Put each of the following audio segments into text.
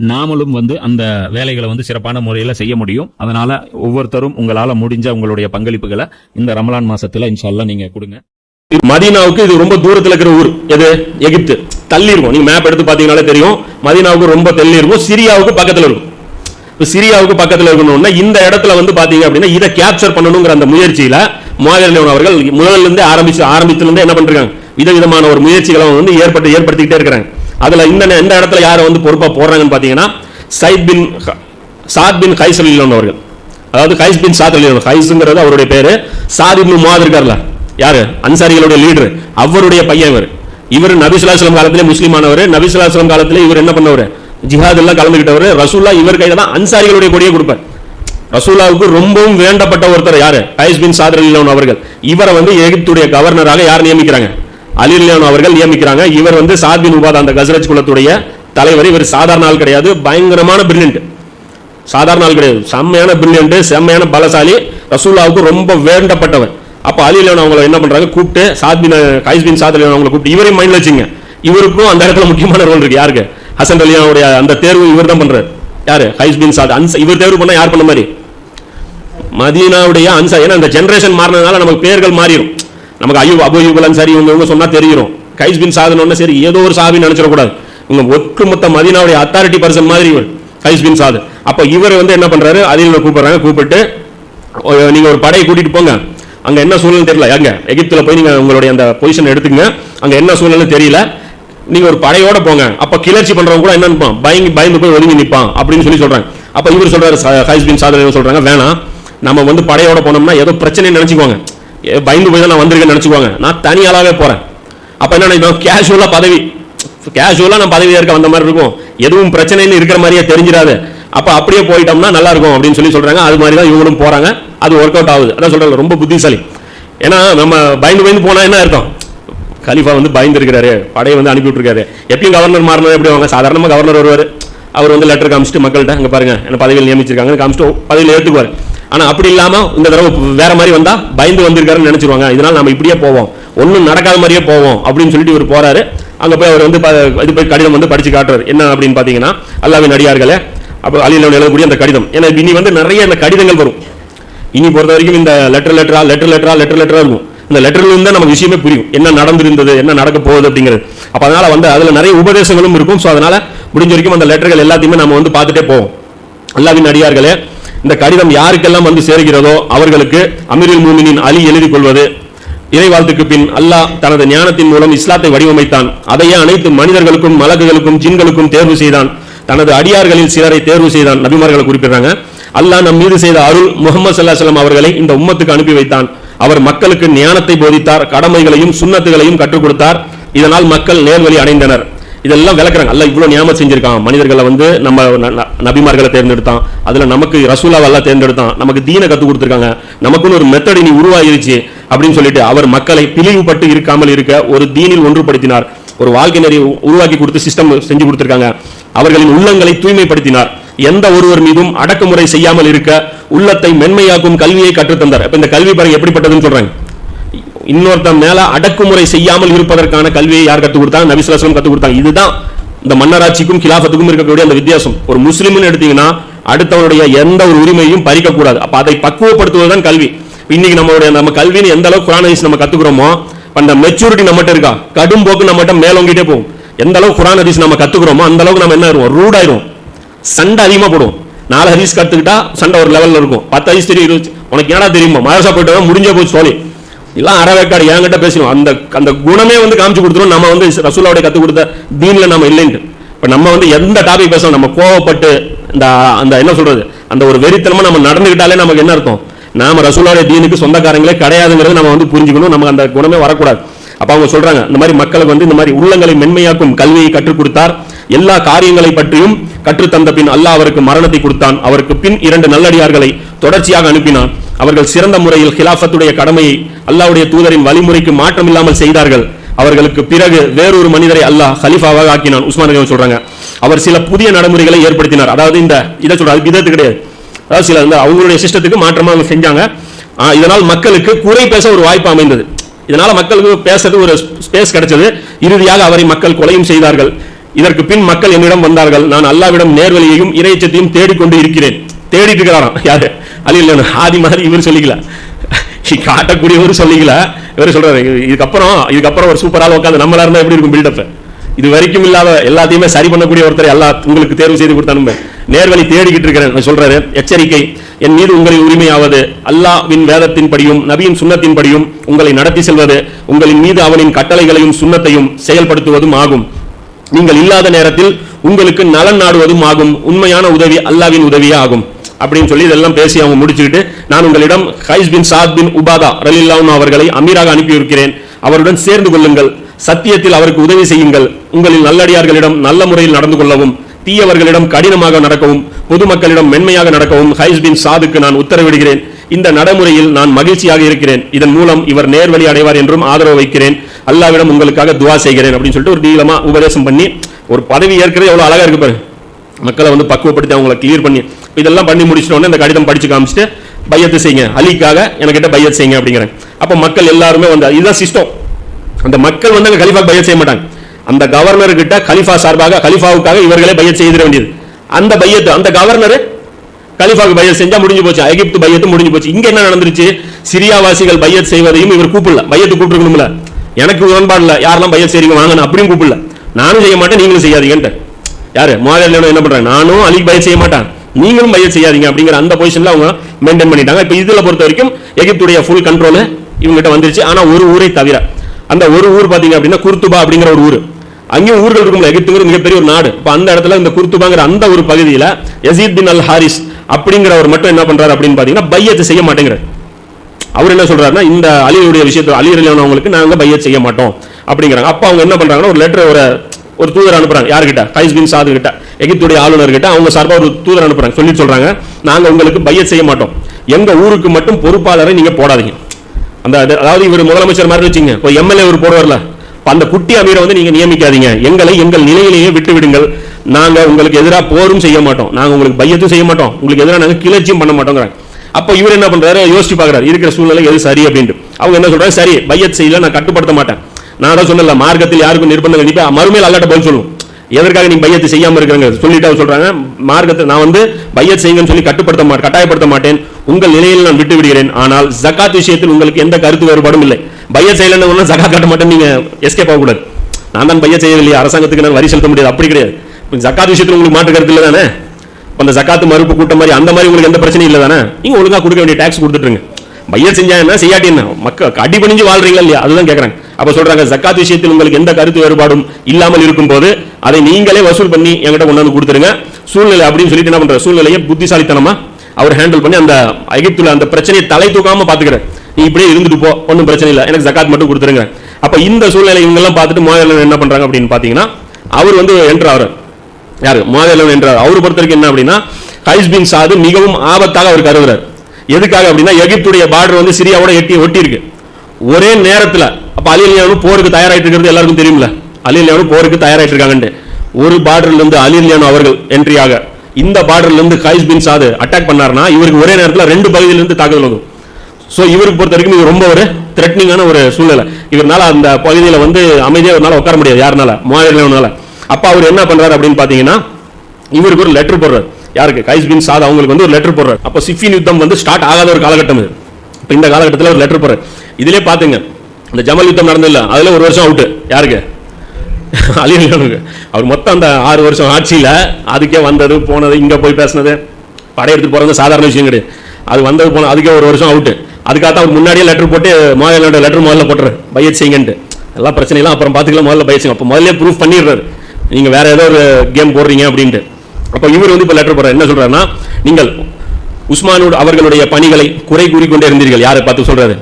நாமளும் வந்து அந்த வேலைகளை வந்து சிறப்பான முறையில் செய்ய முடியும். அதனால ஒவ்வொருத்தரும் உங்களால் முடிஞ்ச உங்களுடைய பங்களிப்புகளை இந்த ரமலான் மாசத்துல இன்ஷால்லா நீங்க கொடுங்க. மதீனாவுக்கு இது ரொம்ப தூரத்தில் இருக்கிற ஊர். எது? எகிப்து. தள்ளி இருக்கும் நீங்க மேப் எடுத்து பார்த்தீங்கனாலே தெரியும். மதீனாவுக்கு ரொம்ப தள்ளி இருக்கும் சிரியாவுக்கு பக்கத்தில் இருக்கும். இப்போ சிரியாவுக்கு பக்கத்தில் இருக்கணும்னா இந்த இடத்துல வந்து பார்த்தீங்க அப்படின்னா இதை கேப்சர் பண்ணணுங்கிற அந்த முயற்சியில் மாவீரன் அவர்கள் முதல்ல இருந்து ஆரம்பிச்சு ஆரம்பித்துலேருந்து என்ன பண்றாங்க விதவிதமான ஒரு முயற்சிகளை வந்து ஏற்பட்டு ஏற்படுத்திக்கிட்டே இருக்கிறாங்க. அதில் இந்த எந்த இடத்துல யாரை வந்து பொறுப்பாக போடுறாங்கன்னு பார்த்தீங்கன்னா சைத் பின் ஹ- சாத் பின் கைஸ் அலிலான் அவர்கள். அதாவது கைஸ் பின் சாத் அலிலான் கைஸுங்கிறது அவருடைய பேர். சாத் இப்னு முவாத் இருக்கார்ல. யார்? அன்சாரிகளுடைய லீடர் அவருடைய பையன் இவர். இவர் நபிசுல்லாஸ்லம் காலத்திலே முஸ்லீமானவர் ஆனவர். நபிசுல்லாஸ்லம் காலத்திலே இவர் என்ன பண்ணவர்? ஜிஹாத் எல்லாம் கலந்துக்கிட்டவர் ரசூல்லா இவர் கையில தான் அன்சாரிகளுடைய கொடியை கொடுப்பார். ரசூல்லாவுக்கு ரொம்பவும் வேண்டப்பட்ட ஒருத்தர் யார்? கைஸ் பின் சாத் அலிலான் அவர்கள். இவரை வந்து எகிப்துடைய கவர்னராக யார் நியமிக்கிறாங்க? அலி அவர்கள் நியமிக்கிறாங்க. இவர் வந்து சாத் உபாத் அந்த கசரஜ் குலத்துடைய தலைவர். இவர் சாதாரண ஆள் கிடையாது. பயங்கரமான பிரில்லியன்ட் சாதாரண ஆள் கிடையாது. செம்மையான பிரில்லியன்ட் செம்மையான பலசாலி. ரசூல்லாவுக்கு ரொம்ப வேண்டப்பட்டவர். அப்ப அலிலியான் அவங்களை என்ன பண்றாங்க? கூப்பிட்டு சாத் கைஸ்பின் கைஸ் சாத் அவங்களை கூப்பிட்டு இவரையும் மைண்ட்ல வச்சுங்க. இவருக்கும் அந்த இடத்துல முக்கியமான ரோல் இருக்கு. யாருக்கு? ஹசன் அலியானுடைய அந்த தேர்வு இவர் தான் பண்ணுறாரு யாரு? ஹைஸ்பின் சாத். அன்ச இவர் தேர்வு பண்ணா யார் பண்ண மாதிரி? மதீனாவுடைய அன்சா. ஏன்னா அந்த ஜென்ரேஷன் மாறினதுனால நமக்கு பேர்கள் மாறிடும் நமக்கு ஐயோ அபு சரி இவங்க இவங்க சொன்னால் தெரியும் கைஸ் பின் சாதனம்னா சரி ஏதோ ஒரு சாபின்னு நினச்சிடக்கூடாது. இவங்க ஒட்டுமொத்த மதினாவுடைய அத்தாரிட்டி பர்சன் மாதிரி இவர் கைஸ் பின் சாது அப்போ இவர் வந்து என்ன பண்ணுறாரு அதில் கூப்பிட்றாங்க கூப்பிட்டு நீங்கள் ஒரு படையை கூட்டிகிட்டு போங்க. அங்கே என்ன சூழ்நிலை தெரியல. எங்கே எகிப்தில் போய் நீங்கள் உங்களுடைய அந்த பொசிஷன் எடுத்துங்க அங்கே என்ன சூழ்நிலை தெரியல. நீங்கள் ஒரு படையோட போங்க. அப்போ கிளர்ச்சி பண்ணுறவங்க கூட என்ன நினைப்பான் பயங்கி பயந்து போய் ஒதுங்கி நிற்பான் அப்படின்னு சொல்லி சொல்கிறாங்க அப்போ இவர் சொல்கிறார் ஹைஸ்பின் சாதனை சொல்கிறாங்க வேணாம். நம்ம வந்து படையோட போனோம்னா ஏதோ பிரச்சனை நினச்சிக்குவாங்க பயந்து போய் தான் நான் வந்திருக்கேன்னு நினச்சிக்குவாங்க. நான் தனி போகிறேன் அப்போ என்ன நினைப்பேன் கேஷுவலாக பதவி. கேஷுவலாக நான் பதவியாக இருக்க வந்த மாதிரி இருக்கும். எதுவும் பிரச்சனைன்னு இருக்கிற மாதிரியே தெரிஞ்சிடாது அப்போ அப்படியே போயிட்டோம்னா நல்லா இருக்கும் அப்படின்னு சொல்லி சொல்கிறாங்க அது மாதிரி தான் இவங்களும் போகிறாங்க அது ஒர்க் அவுட் ஆகுது. அதான் சொல்கிறாங்க ரொம்ப புத்திசாலி. ஏன்னா நம்ம பயந்து பயந்து போனால் என்ன இருக்கும் கலிஃபா வந்து பயந்து இருக்கிறாரு படையை வந்து அனுப்பிவிட்டுருக்காரு எப்பயும் கவர்னர் மாறினா எப்படி வாங்க? சாதாரணமாக கவர்னர் வருவார். அவர் வந்து லெட்டர் காமிச்சிட்டு மக்கள்கிட்ட அங்கே பாருங்க என்ன பதவியில் நியமிச்சிருக்காங்க காமிச்சிட்டு பதவியில் ஏற்றுக்குவார் ஆனால் அப்படி இல்லாமல் இந்த தடவை வேற மாதிரி வந்தால் பயந்து வந்திருக்காருன்னு நினச்சிருவாங்க. இதனால் நம்ம இப்படியே போவோம். ஒன்றும் நடக்காத மாதிரியே போவோம் அப்படின்னு சொல்லிட்டு இவர் போறாரு. அங்கே போய் அவர் வந்து ப- இது போய் கடிதம் வந்து படித்து காட்டுறாரு. என்ன அப்படின்னு பார்த்தீங்கன்னா அல்லாவின் அடியார்களே அப்போ அலியில் எழுதக்கூடிய அந்த கடிதம். ஏன்னா இனி வந்து நிறைய இந்த கடிதங்கள் வரும். இனி பொறுத்த வரைக்கும் இந்த லெட்டர் லெட்டரா லெட்டர் லெட்டரா லெட்டர் லெட்டரா இருக்கும். இந்த லெட்டர்ல இருந்தால் தான் நமக்கு விஷயமே புரியும். என்ன நடந்திருந்தது என்ன நடக்க போகுது அப்படிங்கிறது. அப்போ அதனால வந்து அதில் நிறைய உபதேசங்களும் இருக்கும். ஸோ அதனால முடிஞ்ச வரைக்கும் அந்த லெட்டர்கள் எல்லாத்தையுமே நம்ம வந்து பார்த்துட்டே போவோம். அல்லாவின் அடியார்களே இந்த கடிதம் யாருக்கெல்லாம் வந்து சேர்கிறதோ அவர்களுக்கு அமீருல் மூமினின் அலி எழுதி கொள்வது. இறைவாழ்த்துக்கு பின் அல்லாஹ் தனது ஞானத்தின் மூலம் இஸ்லாத்தை வடிவமைத்தான். அதையே அனைத்து மனிதர்களுக்கும் மலக்குகளுக்கும் ஜின்களுக்கும் தேர்வு செய்தான். தனது அடியார்களில் சிலரை தேர்வு செய்தான் நபிமார்களை குறிப்பிடுறாங்க. அல்லாஹ் நம் மீது செய்த அருள் முகமது ஸல்லல்லாஹு அவர்களை இந்த உம்மத்துக்கு அனுப்பி வைத்தான். அவர் மக்களுக்கு ஞானத்தை போதித்தார் கடமைகளையும் சுண்ணத்துகளையும் கற்றுக் கொடுத்தார். இதனால் மக்கள் நேர்வழி அடைந்தனர். இதெல்லாம் விளக்குறாங்க. அல்ல இவ்வளோ நியமம் செஞ்சிருக்கான். மனிதர்களை வந்து நம்ம ந- நபிமார்களை தேர்ந்தெடுத்தான். அதில் நமக்கு ரசூலாவெல்லாம் தேர்ந்தெடுத்தான். நமக்கு தீனை கற்றுக் கொடுத்துருக்காங்க. நமக்குன்னு ஒரு மெத்தட் இனி உருவாகிருச்சு அப்படின்னு சொல்லிட்டு அவர் மக்களை பிழிவுபட்டு இருக்காமல் இருக்க ஒரு தீனில் ஒன்றுபடுத்தினார். ஒரு வாழ்க்கை நெறி உருவாக்கி கொடுத்து சிஸ்டம் செஞ்சு கொடுத்துருக்காங்க. அவர்களின் உள்ளங்களை தூய்மைப்படுத்தினார். எந்த ஒருவர் மீதும் அடக்குமுறை செய்யாமல் இருக்க உள்ளத்தை மென்மையாக்கும் கல்வியை கற்றுத்தந்தார். இப்போ இந்த கல்வி பாருங்க எப்படிப்பட்டதுன்னு சொல்றாங்க. இன்னொருத்தன் மேல அடக்குமுறை செய்யாமல் இருப்பதற்கான கல்வியை யார் கற்றுக் கொடுத்தாங்க? நபிசுலாசலம் ஸல்லல்லாஹு கற்றுக் கொடுத்தாங்க. இதுதான் இந்த மன்னராட்சிக்கும் கிலாபத்துக்கும் இருக்கக்கூடிய அந்த வித்தியாசம். ஒரு முஸ்லீம்னு எடுத்தீங்கன்னா அடுத்தவனுடைய எந்த ஒரு உரிமையும் பறிக்க கூடாது அப்ப அதை பக்குவப்படுத்துவதுதான் கல்வி. இன்னைக்கு நம்மளுடைய நம்ம கல்வின்னு எந்த அளவுக்கு குரான் ஹதீஸ் நம்ம கத்துக்கிறோமோ அந்த மெச்சூரிட்டி நம்மகிட்ட இருக்கா? கடும் போக்கு நம்மகிட்ட மேலோங்கிட்டே போகும். எந்த அளவுக்கு குரான் ஹதீஸ் நம்ம கத்துக்கிறோமோ அந்த அளவுக்கு நம்ம என்ன ஆயிரும் ரூட் ஆயிரும் சண்டை அதிகமா போடுவோம் நாலு ஹதீஸ் கத்துக்கிட்டா சண்டை ஒரு லெவல்ல இருக்கும். பத்து ஹதீஸ் தெரியும் இருபது உனக்கு என்னடா தெரியுமா? மதரசா போயிட்டு முடிஞ்சே போச்சு சொல்லி எல்லாம் அறவேக்காடு என்கிட்ட பேசணும் அந்த அந்த குணமே வந்து காமிச்சு கொடுத்துரும். நம்ம வந்து ரசூலாவுடைய கற்றுக் கொடுத்த தீனில் நம்ம இல்லைன்ட்டு. இப்போ நம்ம வந்து எந்த டாபிக் பேசணும் நம்ம கோவப்பட்டு இந்த அந்த என்ன சொல்கிறது அந்த ஒரு வெறித்தனமாக நம்ம நடந்துக்கிட்டாலே நமக்கு என்ன அர்த்தம் நாம் ரசூலாவுடைய தீனுக்கு சொந்தக்காரங்களே கிடையாதுங்கிறது நம்ம வந்து புரிஞ்சுக்கணும். நமக்கு அந்த குணமே வரக்கூடாது. அப்போ அவங்க சொல்கிறாங்க இந்த மாதிரி மக்களுக்கு வந்து இந்த மாதிரி உள்ளங்களை மென்மையாக்கும் கல்வியை கற்றுக் கொடுத்தார். எல்லா காரியங்களை பற்றியும் கற்றுத்தந்த பின் அல்லாஹ் அவருக்கு மரணத்தை கொடுத்தான். அவருக்கு பின் இரண்டு நல்லடியார்களை தொடர்ச்சியாக அனுப்பினான். அவர்கள் சிறந்த முறையில் ஹிலாஃபத்துடைய கடமையை அல்லாஹ்வுடைய தூதரின் வழிமுறைக்கு மாற்றம் இல்லாமல் செய்தார்கள். அவர்களுக்கு பிறகு வேறொரு மனிதரை அல்லாஹ் ஹலிஃபாவாக ஆக்கினான். உஸ்மான் சொல்றாங்க. அவர் சில புதிய நடைமுறைகளை ஏற்படுத்தினார். அதாவது இந்த இதை சொல்றாரு விதத்து கிடையாது. அதாவது சில இந்த அவங்களுடைய சிஸ்டத்துக்கு மாற்றமாக அவங்க செஞ்சாங்க. இதனால் மக்களுக்கு குறை பேச ஒரு வாய்ப்பு அமைந்தது. இதனால மக்களுக்கு பேசுறது ஒரு ஸ்பேஸ் கிடைச்சது. இறுதியாக அவரை மக்கள் கொலையும் செய்தார்கள். இதற்கு பின் மக்கள் என்னிடம் வந்தார்கள். நான் அல்லாவிடம் நேர்வழியையும் இறைச்சத்தையும் தேடிக்கொண்டு இருக்கிறேன். தேடிட்டு இருக்கிறாராம் யாரு? அலி இல்லை ஆதி மாதிரி இவர் சொல்லிக்கல. காட்டக்கூடியவர் சொல்லிக்கல. இவர் சொல்றாரு இதுக்கப்புறம் இதுக்கப்புறம் ஒரு சூப்பராக உட்காந்து நம்மளா இருந்தா எப்படி இருக்கும் பில்டப் இது வரைக்கும் இல்லாத எல்லாத்தையுமே சரி பண்ணக்கூடிய ஒருத்தர் எல்லா உங்களுக்கு தேர்வு செய்து கொடுத்தானுமே நேர்வழி தேடிக்கிட்டு இருக்கிறேன். சொல்றாரு எச்சரிக்கை என் மீது உங்களின் உரிமையாவது. அல்லாஹ்வின் வேதத்தின்படியும் நபியின் சுண்ணத்தின் படியும் உங்களை நடத்தி செல்வது உங்களின் மீது அவனின் கட்டளைகளையும் சுண்ணத்தையும் செயல்படுத்துவதும் ஆகும். நீங்கள் இல்லாத நேரத்தில் உங்களுக்கு நலன் நாடுவதும் ஆகும். உண்மையான உதவி அல்லாவின் உதவியே ஆகும். அப்படின்னு சொல்லி இதெல்லாம் பேசி அவங்க முடிச்சுக்கிட்டு நான் உங்களிடம் ஹைஸ் பின் சாத் பின் உபாதா ரலில்லாவும் அவர்களை அமீராக அனுப்பியிருக்கிறேன். அவருடன் சேர்ந்து கொள்ளுங்கள். சத்தியத்தில் அவருக்கு உதவி செய்யுங்கள். உங்களின் நல்லடியார்களிடம் நல்ல முறையில் நடந்து கொள்ளவும் தீயவர்களிடம் கடினமாக நடக்கவும் பொதுமக்களிடம் மென்மையாக நடக்கவும் ஹைஸ் பின் சாதுக்கு நான் உத்தரவிடுகிறேன். இந்த நடைமுறையில் நான் மகிழ்ச்சியாக இருக்கிறேன். இதன் மூலம் இவர் நேர்வழி அடைவார் என்றும் ஆதரவு வைக்கிறேன். அல்லாவிடம் உங்களுக்காக துவா செய்கிறேன் அப்படின்னு சொல்லிட்டு ஒரு நீளமா உபதேசம் பண்ணி ஒரு பதவி ஏற்கிறது எவ்வளவு அழகா இருக்கு பாரு. மக்களை வந்து பக்குவப்படுத்தி அவங்கள கிளியர் பண்ணி இதெல்லாம் பண்ணி முடிச்சிட்டோன்னே இந்த கடிதம் படிச்சு காமிச்சிட்டு பையத்து செய்யுங்க. அலிக்காக என்கிட்ட பையத் செய்யுங்க அப்படிங்கிறாங்க. அப்போ மக்கள் எல்லாருமே வந்து இதுதான் சிஸ்டம் அந்த மக்கள் வந்து அங்கே கலிஃபா பையத் செய்ய மாட்டாங்க. அந்த கவர்னர் கிட்ட கலிஃபா சார்பாக கலிஃபாவுக்காக இவர்களே பையத் செய்திட வேண்டியது. அந்த பையத்து அந்த கவர்னர் கலிஃபாவுக்கு பையத் செஞ்சா முடிஞ்சு போச்சு. எகிப்து பையத்து முடிஞ்சு போச்சு. இங்க என்ன நடந்துருச்சு? சிரியாவாசிகள் பையத் செய்வதையும் இவர் கூப்பிடல. பையத்து கூப்பிட்டுருக்கணும்ல. எனக்கு உடன்பாடு இல்லை. யாரெல்லாம் பையத் செய்றீங்க வாங்க அப்படியும் கூப்பிடல. நானும் செய்ய மாட்டேன் நீங்களும் செய்யாதீங்கன்ட்டு. யாரு? மாதவியில் என்ன பண்றாங்க? நானும் அலிக்கு பயிர் செய்ய மாட்டேன். நீங்களும் பயிர் செய்யாதீங்க அப்படிங்கிற அந்த பொசிஷன்ல அவங்க மெயின்டைன் பண்ணிட்டாங்க. இப்போ இதுல பொறுத்த வரைக்கும் எகிப்துடைய ஃபுல் கண்ட்ரோல் இவங்ககிட்ட வந்துருச்சு. ஆனா ஒரு ஊரை தவிர அந்த ஒரு ஊர் பாத்தீங்க அப்படின்னா குர்துபா அப்படிங்கிற ஒரு ஊர். அங்கேயும் ஊர்கள் இருக்கும்ல எகிப்துங்கிற மிகப்பெரிய ஒரு நாடு. இப்போ அந்த இடத்துல இந்த குர்துபாங்கிற அந்த ஒரு பகுதியில் யசீத் பின் அல் ஹாரிஸ் அப்படிங்கிறவர் மட்டும் என்ன பண்றாரு அப்படின்னு பாத்தீங்கன்னா பையத்தை செய்ய மாட்டேங்கிறார். அவர் என்ன சொல்றாருன்னா இந்த அலியுடைய விஷயத்தில் அலி அவங்களுக்கு நாங்கள் பையத் செய்ய மாட்டோம் அப்படிங்கிறாங்க. அப்போ அவங்க என்ன பண்றாங்கன்னா ஒரு லெட்டர் ஒரு ஒரு தூதர் அனுப்புறாங்க. யார்கிட்ட? கைஸ் பின் சாது கிட்ட எகிப்துடைய ஆளுநர் கிட்ட அவங்க சார்பாக ஒரு தூதர் அனுப்புறாங்க. சொல்லி சொல்றாங்க. நாங்க உங்களுக்கு பைய செய்ய மாட்டோம். எங்க ஊருக்கு மட்டும் பொறுப்பாளரை நீங்க போடாதீங்க. அந்த அது- அதாவது இவர் முதலமைச்சர் மாதிரி வச்சுங்க இப்போ எம்எல்ஏ ஒரு போடுவார்ல. அந்த குட்டி அமீரை வந்து நீங்க நியமிக்காதீங்க. எங்களை எங்கள் நிலையிலேயே விட்டு விடுங்கள். நாங்க உங்களுக்கு எதிராக போரும் செய்ய மாட்டோம். நாங்க உங்களுக்கு பையத்தும் செய்ய மாட்டோம். உங்களுக்கு எதிராக நாங்க கிளர்ச்சியும் பண்ண மாட்டோங்கிறாங்க. அப்போ இவர் என்ன பண்றாரு? யோசிச்சு பாக்குறாரு. இருக்கிற சூழ்நிலை எது சரி அப்படின்ட்டு. அவங்க என்ன சொல்றாங்க? சரி பையத் செய்யல நான் கட்டுப்படுத்த மாட்டேன். நான் தான் சொன்னல மார்க்கத்தில் யாருக்கும் நிர்பந்தம் கண்டிப்பாக மறுமையில் அல்லாட்ட பதில் சொல்லுவோம். எதற்காக நீ பையத்து செய்யாம இருக்கிறங்க? சொல்லிட்டு அவர் சொல்றாங்க மார்க்கத்தை நான் வந்து பையத் செய்யுங்கன்னு சொல்லி கட்டுப்படுத்த மாட்டேன் கட்டாயப்படுத்த மாட்டேன். உங்கள் நிலையில் நான் விட்டு விடுகிறேன். ஆனால் ஜக்காத் விஷயத்தில் உங்களுக்கு எந்த கருத்து வேறுபாடும் இல்லை. பையத் செய்யலன்னு ஜகாத் கட்ட மாட்டேன் நீங்க எஸ்கேப் ஆகக்கூடாது. நான் தான் பையத் செய்யவில்லை அரசாங்கத்துக்கு நான் வரி செலுத்த முடியாது. அப்படி கிடையாது. இப்ப விஷயத்தில் உங்களுக்கு மாற்று கருத்து இல்லை தானே? இப்போ அந்த ஜக்காத்து மறுப்பு கூட்டம் மாதிரி அந்த மாதிரி உங்களுக்கு எந்த பிரச்சனையும் இல்லை தானே? நீங்க ஒழுங்காக கொடுக்க வேண்டிய டேக்ஸ் கொடுத்துட்டுருங்க. பையர் செஞ்சா என்ன? செய்யாட்டி என்ன? மக்கள் அடிபணிஞ்சு வாழ்றீங்களா இல்லையா? அதுதான் கேட்குறாங்க அப்ப சொல்றாங்க ஜக்காத் விஷயத்தில் உங்களுக்கு எந்த கருத்து வேறுபாடும் இல்லாமல் இருக்கும் போது அதை நீங்களே வசூல் பண்ணி என்கிட்ட கொண்டு வந்து கொடுத்துருங்க. சூழ்நிலை அப்படின்னு சொல்லிட்டு என்ன பண்ற? சூழ்நிலையை புத்திசாலித்தனமா அவர் ஹேண்டில் பண்ணி அந்த எகிப்துல அந்த பிரச்சனையை தலை தூக்காம பாத்துக்கிறார் நீ இப்படியே இருந்துட்டு போ ஒன்றும் பிரச்சனை இல்லை எனக்கு ஜக்காத் மட்டும் கொடுத்துருங்க. அப்ப இந்த சூழ்நிலை இவங்கெல்லாம் பார்த்துட்டு மோதலன் என்ன பண்றாங்க அப்படின்னு பாத்தீங்கன்னா அவர் வந்து என்ட்ரு ஆகிறார் யாரு? மோதலன் என்றார். அவர் பொறுத்த வரைக்கும் என்ன அப்படின்னா ஹைஸ் பின் சாது மிகவும் ஆபத்தாக அவர் கருதுறார். எதுக்காக அப்படின்னா எகிப்துடைய பார்டர் வந்து சிரியாவோட எட்டி ஒட்டி இருக்கு ஒரே நேரத்தில் அப்போ அலி அலியானும் போருக்கு தயாராகிட்டு இருக்கிறது எல்லாருக்கும் தெரியும்ல. அலி அலியானும் போருக்கு தயாராகிட்டு இருக்காங்கன்ட்டு. ஒரு பார்டர்லேருந்து அலி அலியானு அவர்கள் என்ட்ரியாக இந்த பார்டர்லேருந்து கைஸ் பின் சாது அட்டாக் பண்ணாருன்னா இவருக்கு ஒரே நேரத்தில் ரெண்டு பகுதியிலேருந்து தாக்குதல் வரும். ஸோ இவருக்கு பொறுத்த வரைக்கும் இது ரொம்ப ஒரு த்ரெட்னிங்கான ஒரு சூழ்நிலை. இவரால் அந்த பகுதியில் வந்து அமைதியாக இவர்னால உட்கார முடியாது யாருனால? மூவாயிரம் அப்போ அவர் என்ன பண்ணுறாரு அப்படின்னு பார்த்தீங்கன்னா இவருக்கு ஒரு லெட்டர் போடுறாரு. யாருக்கு? கைஸ் பின் சாத் அவங்களுக்கு வந்து ஒரு லெட்டர் போடுறாரு. அப்போ சிஃபின் யுத்தம் வந்து ஸ்டார்ட் ஆகாத ஒரு காலகட்டம் இது. இப்போ இந்த காலகட்டத்தில் ஒரு லெட்டர் போடுறாரு. இதிலே பார்த்துங்க இந்த ஜமல் யுத்தம் நடந்தில்ல அதில் ஒரு வருஷம் அவுட்டு யாருக்கு? அலிரலியானுக்கு அவர் மொத்தம் அந்த ஆறு வருஷம் ஆட்சியில் அதுக்கே வந்தது போனது இங்கே போய் பேசினது. படையெடுத்து போகிறது சாதாரண விஷயம் கிடையாது. அது வந்தது போன அதுக்கே ஒரு வருஷம் அவுட்டு அதுக்காகத்தான் அவர் முன்னாடியே லெட்டர் போட்டு மோதலோட லெட்டர் முதல்ல போட்டுரு பையட் செய்யுங்கன்ட்டு எல்லா பிரச்சனைலாம் அப்புறம் பார்த்துக்கலாம் முதல்ல பையட் அப்போ முதல்ல ப்ரூஃப் பண்ணிடுறாரு. நீங்கள் வேறு ஏதோ ஒரு கேம் போடுறீங்க அப்படின்ட்டு. அப்போ இவர் வந்து இப்போ லெட்டர் போடுறாரு. என்ன சொல்கிறாருன்னா நீங்கள் உஸ்மானோடு அவர்களுடைய பணிகளை குறை கூறிக்கொண்டே இருந்தீர்கள். யாரை பார்த்து சொல்கிறாரு